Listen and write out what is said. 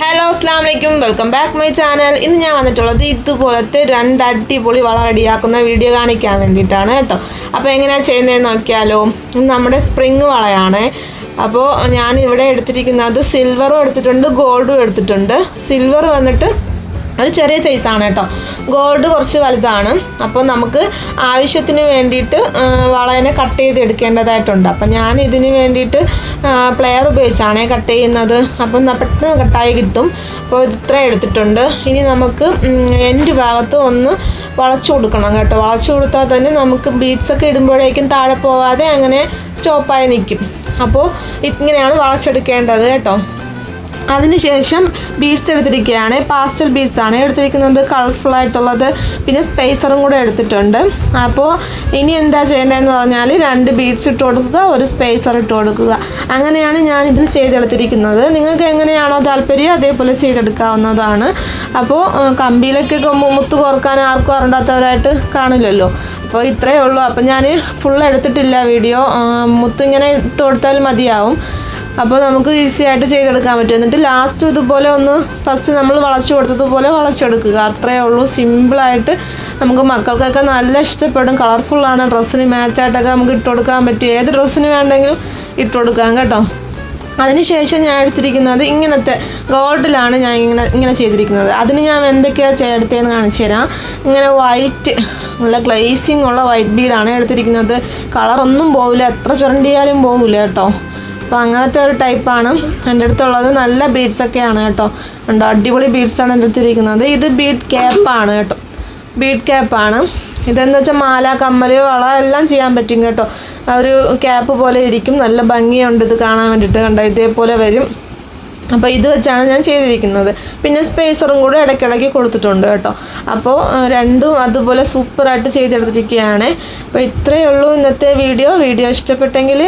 Hello അസ്ലാം വലൈക്കും welcome back my channel ഇന്ന് ഞാൻ വന്നിട്ടുള്ളത് ഇതുപോലത്തെ രണ്ട് അടിപൊളി വള റെഡിയാക്കുന്ന വീഡിയോ കാണിക്കാൻ വേണ്ടിയിട്ടാണ് കേട്ടോ. അപ്പോൾ എങ്ങനെയാണ് ചെയ്യുന്നതെന്ന് നോക്കിയാലോ നമ്മുടെ സ്പ്രിങ് വളയാണ്. അപ്പോൾ ഞാൻ ഇവിടെ എടുത്തിരിക്കുന്നത് സിൽവറും എടുത്തിട്ടുണ്ട് ഗോൾഡും എടുത്തിട്ടുണ്ട്. സിൽവർ വന്നിട്ട് ഒരു ചെറിയ സൈസാണ് കേട്ടോ. ഗോൾഡ് കുറച്ച് വലുതാണ്. അപ്പോൾ നമുക്ക് ആവശ്യത്തിന് വേണ്ടിയിട്ട് വളയനെ കട്ട് ചെയ്ത് എടുക്കേണ്ടതായിട്ടുണ്ട്. അപ്പം ഞാൻ ഇതിന് വേണ്ടിയിട്ട് പ്ലെയർ ഉപയോഗിച്ചാണ് കട്ട് ചെയ്യുന്നത്. അപ്പം പെട്ടെന്ന് കട്ടായി കിട്ടും. അപ്പോൾ ഇത് ഇത്ര എടുത്തിട്ടുണ്ട്. ഇനി നമുക്ക് എന്റെ ഭാഗത്ത് ഒന്ന് വളച്ചു കൊടുക്കണം കേട്ടോ. വളച്ചു കൊടുത്താൽ തന്നെ നമുക്ക് ബീഡ്സ് ഒക്കെ ഇടുമ്പോഴേക്കും താഴെ പോവാതെ അങ്ങനെ സ്റ്റോപ്പായി നിൽക്കും. അപ്പോൾ ഇങ്ങനെയാണ് വളച്ചെടുക്കേണ്ടത് കേട്ടോ. അതിനുശേഷം ബീഡ്സ് എടുത്തിരിക്കുകയാണ്. പാസ്റ്റൽ ബീഡ്സ് ആണ് എടുത്തിരിക്കുന്നത്. കളർഫുൾ ആയിട്ടുള്ളത്. പിന്നെ സ്പേസറും കൂടെ എടുത്തിട്ടുണ്ട്. അപ്പോൾ ഇനി എന്താ ചെയ്യേണ്ടതെന്ന് പറഞ്ഞാൽ രണ്ട് ബീഡ്സ് ഇട്ട് കൊടുക്കുക ഒരു സ്പേസർ ഇട്ട് കൊടുക്കുക. അങ്ങനെയാണ് ഞാൻ ഇതിൽ ചെയ്തെടുത്തിരിക്കുന്നത്. നിങ്ങൾക്ക് എങ്ങനെയാണോ താല്പര്യം അതേപോലെ ചെയ്തെടുക്കാവുന്നതാണ്. അപ്പോൾ കമ്പിയിലൊക്കെ കൊമ്പ് മുത്ത് കോർക്കാൻ ആർക്കും അറിയാത്തവരായിട്ട് കാണില്ലല്ലോ. അപ്പോൾ ഇത്രയേ ഉള്ളൂ. അപ്പോൾ ഞാൻ ഫുൾ എടുത്തിട്ടില്ല വീഡിയോ. ആ, മുത്ത് ഇങ്ങനെ ഇട്ട് കൊടുത്താൽ മതിയാവും. അപ്പോൾ നമുക്ക് ഈസി ആയിട്ട് ചെയ്തെടുക്കാൻ പറ്റും. എന്നിട്ട് ലാസ്റ്റ് ഇതുപോലെ ഒന്ന് ഫസ്റ്റ് നമ്മൾ വളച്ചു കൊടുത്തതുപോലെ വളച്ചെടുക്കുക. അത്രയേ ഉള്ളൂ. സിമ്പിളായിട്ട് നമുക്ക് മക്കൾക്കൊക്കെ നല്ല ഇഷ്ടപ്പെടും. കളർഫുള്ളാണ് ഡ്രസ്സിന് മാച്ചായിട്ടൊക്കെ നമുക്ക് ഇട്ട് കൊടുക്കാൻ പറ്റും. ഏത് ഡ്രസ്സിന് വേണ്ടെങ്കിലും ഇട്ട് കൊടുക്കാം കേട്ടോ. അതിനുശേഷം ഞാൻ എടുത്തിരിക്കുന്നത് ഇങ്ങനത്തെ ഗോൾഡിലാണ് ഞാൻ ഇങ്ങനെ ഇങ്ങനെ ചെയ്തിരിക്കുന്നത്. അതിന് ഞാൻ എന്തൊക്കെയാണ് ചേർത്തതെന്ന് കാണിച്ചു തരാം. ഇങ്ങനെ വൈറ്റ് നല്ല ഗ്ലേസിംഗ് ഉള്ള വൈറ്റ് ബീഡാണ് എടുത്തിരിക്കുന്നത്. കളറൊന്നും പോവില്ല. എത്ര ചുരണ്ടിയാലും പോവില്ല കേട്ടോ. അപ്പോൾ അങ്ങനത്തെ ഒരു ടൈപ്പാണ് എന്റെ അടുത്തുള്ളത് നല്ല ബീഡ്സ് ഒക്കെയാണ് കേട്ടോ. ഉണ്ടോ അടിപൊളി ബീഡ്സാണ് എന്റെ അടുത്തിരിക്കുന്നത്. ഇത് ബീഡ് ക്യാപ്പാണ് കേട്ടോ. ബീഡ് ക്യാപ്പാണ് ഇതെന്ന് വെച്ചാൽ മാല കമ്മൽ വള എല്ലാം ചെയ്യാൻ പറ്റും കേട്ടോ. ഒരു ക്യാപ്പ് പോലെ ഇരിക്കും. നല്ല ഭംഗിയുണ്ട് ഇത് കാണാൻ വേണ്ടിയിട്ട് കണ്ടോ ഇതേപോലെ വരും. അപ്പോൾ ഇത് വെച്ചാണ് ഞാൻ ചെയ്തിരിക്കുന്നത്. പിന്നെ സ്പേസറും കൂടെ ഇടയ്ക്കിടയ്ക്ക് കൊടുത്തിട്ടുണ്ട് കേട്ടോ. അപ്പോൾ രണ്ടും അതുപോലെ സൂപ്പറായിട്ട് ചെയ്തെടുത്തിരിക്കുകയാണ്. അപ്പോൾ ഇത്രയേ ഉള്ളൂ ഇന്നത്തെ വീഡിയോ വീഡിയോ ഇഷ്ടപ്പെട്ടെങ്കിൽ